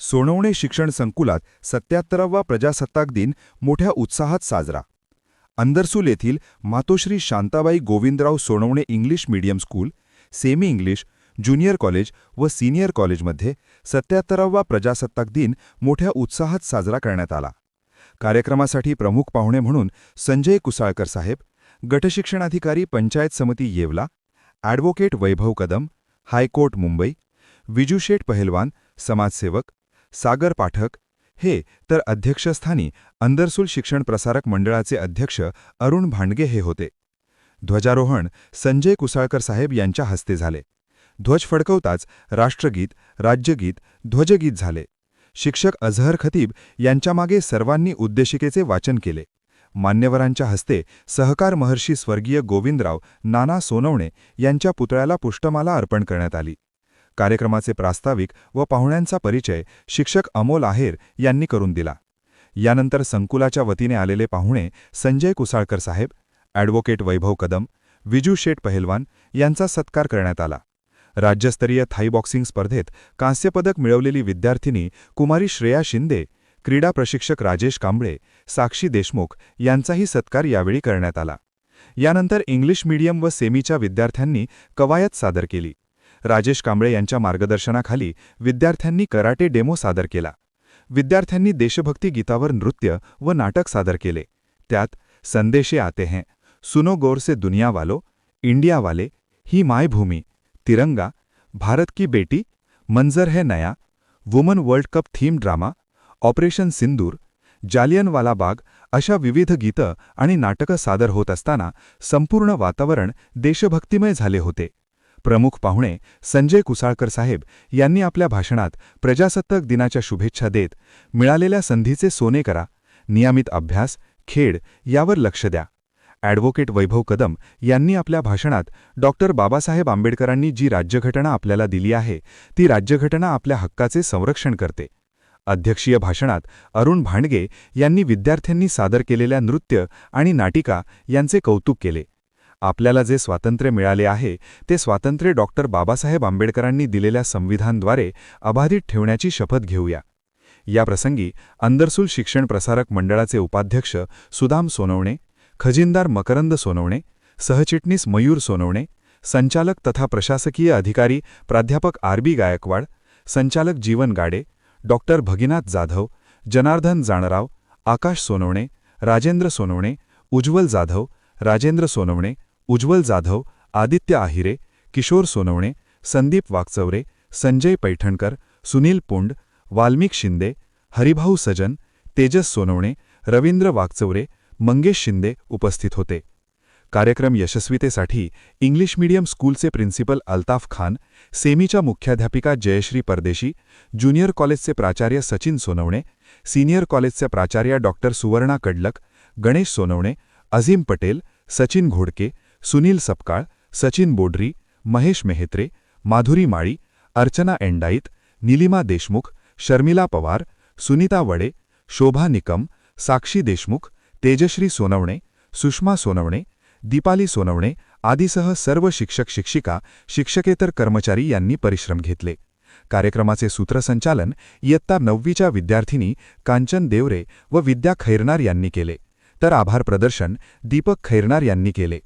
सोनवणे शिक्षण संकुलात सत्याहत्तरावा प्रजासत्ताक दिन मोठ्या उत्साहात साजरा. अंदरसूल येथील Matoshri Shantabai Govindrao Sonawane English medium school semi English junior college व सिनियर कॉलेजमध्ये सत्याहत्तरावा प्रजासत्ताक दिन मोठ्या उत्साहात साजरा करण्यात आला. कार्यक्रमासाठी प्रमुख पाहुणे म्हणून संजय कुसाळकर साहेब गटशिक्षणाधिकारी पंचायत समिती Yeola advocate Vaibhav Kadam high court Mumbai Vijusheth Pehelwan समाजसेवक सागर पाठक. हे तर अध्यक्षस्थानी अंदरसूल शिक्षण प्रसारक मंडळाचे अध्यक्ष अरुण भांडगे हे होते. ध्वजारोहण संजय कुसाळकर साहेब यांच्या हस्ते झाले. ध्वज फडकवताच राष्ट्रगीत राज्यगीत ध्वजगीत झाले. शिक्षक अझहर खतीब यांच्यामागे सर्वांनी उद्देशिकेचे वाचन केले. मान्यवरांच्या हस्ते सहकार महर्षी स्वर्गीय गोविंदराव नाना सोनवणे यांच्या पुतळ्याला पुष्टमाला अर्पण करण्यात आली. कार्यक्रमाचे प्रास्ताविक व पाहुण्यांचा परिचय शिक्षक अमोल आहेर यांनी करून दिला. यानंतर संकुलाच्या वतीने आलेले पाहुणे संजय कुसाळकर साहेब ॲडव्होकेट वैभव कदम विजू शेठ पहेलवान यांचा सत्कार करण्यात आला. राज्यस्तरीय थाई बॉक्सिंग स्पर्धेत कांस्यपदक मिळवलेली विद्यार्थिनी कुमारी श्रेया शिंदे क्रीडा प्रशिक्षक राजेश कांबळे साक्षी देशमुख यांचाही सत्कार यावेळी करण्यात आला. यानंतर इंग्लिश मीडियम व सेमीच्या विद्यार्थ्यांनी कवायत सादर केली. राजेश कांबळे यांच्या मार्गदर्शनाखाली विद्यार्थ्यांनी कराटे डेमो सादर केला. विद्यार्थ्यांनी देशभक्ती गीतावर नृत्य व नाटक सादर केले. त्यात संदेशे आते हैं सुनो गौर से दुनिया वालो इंडिया वाले ही मायभूमी तिरंगा भारत की बेटी मंजर है नया woman world cup theme drama operation Sindoor Jallianwala Bagh अशा विविध गीतं आणि नाटकं सादर होत असताना संपूर्ण वातावरण देशभक्तिमय झाले होते. प्रमुख पाहुणे संजय कुसाळकर साहेब यांनी आपल्या भाषणात प्रजासत्ताक दिनाच्या शुभेच्छा देत मिळालेल्या संधीचे सोने करा नियमित अभ्यास खेळ यावर लक्ष द्या. ॲडव्होकेट वैभव कदम यांनी आपल्या भाषणात डॉक्टर बाबासाहेब आंबेडकरांनी जी राज्यघटना आपल्याला दिली आहे ती राज्यघटना आपल्या हक्काचे संरक्षण करते. अध्यक्षीय भाषणात अरुण भांडगे यांनी विद्यार्थ्यांनी सादर केलेल्या नृत्य आणि नाटिका यांचे कौतुक केले. आपल्याला जे स्वातंत्र्य मिळाले आहे ते स्वातंत्र्य डॉक्टर बाबासाहेब आंबेडकरांनी दिलेल्या संविधानद्वारे अबाधित ठेवण्याची शपथ घेऊया. याप्रसंगी अंदरसूल शिक्षण प्रसारक मंडळाचे उपाध्यक्ष सुदाम सोनवणे खजिनदार मकरंद सोनवणे सहचिटणीस मयूर सोनवणे संचालक तथा प्रशासकीय अधिकारी प्राध्यापक आर बी गायकवाड संचालक जीवन गाडे डॉक्टर भगिनाथ जाधव जनार्दन जाणराव आकाश सोनवणे राजेंद्र सोनवणे उज्ज्वल जाधव राजेंद्र सोनवणे उज्ज्वल जाधव आदित्य आहिरे किशोर सोनवणे संदीप वाकचवरे संजय पैठणकर सुनील पुंड वाल्मिक शिंदे हरिभाऊ सजन तेजस सोनवणे रवींद्र वाकचवरे मंगेश शिंदे उपस्थित होते. कार्यक्रम यशस्वीतेसाठी इंग्लिश मीडियम स्कूलचे प्रिन्सिपल अल्ताफ खान सेमीच्या मुख्याध्यापिका जयश्री परदेशी ज्युनियर कॉलेजचे प्राचार्य सचिन सोनवणे सिनियर कॉलेजचे प्राचार्य डॉक्टर सुवर्णा कडलक गणेश सोनवणे अझीम पटेल सचिन घोडके सुनील सपकाळ सचिन बोडरी महेश मेहत्रे माधुरी माळी अर्चना एंडाईत निलिमा देशमुख शर्मिला पवार सुनीता वडे शोभा निकम साक्षी देशमुख तेजश्री सोनवणे सुषमा सोनवणे दीपाली सोनवणे आदीसह सर्व शिक्षक शिक्षिका शिक्षकेतर कर्मचारी यांनी परिश्रम घेतले. कार्यक्रमाचे सूत्रसंचालन इयत्ता नववीच्या विद्यार्थिनी कांचन देवरे व विद्या खैरनार यांनी केले. तर आभार प्रदर्शन दीपक खैरनार यांनी केले.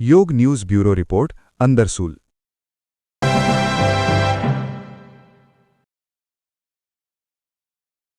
યોગ ન્યૂઝ બ્યુરો રિપોર્ટ અંદરસુલ.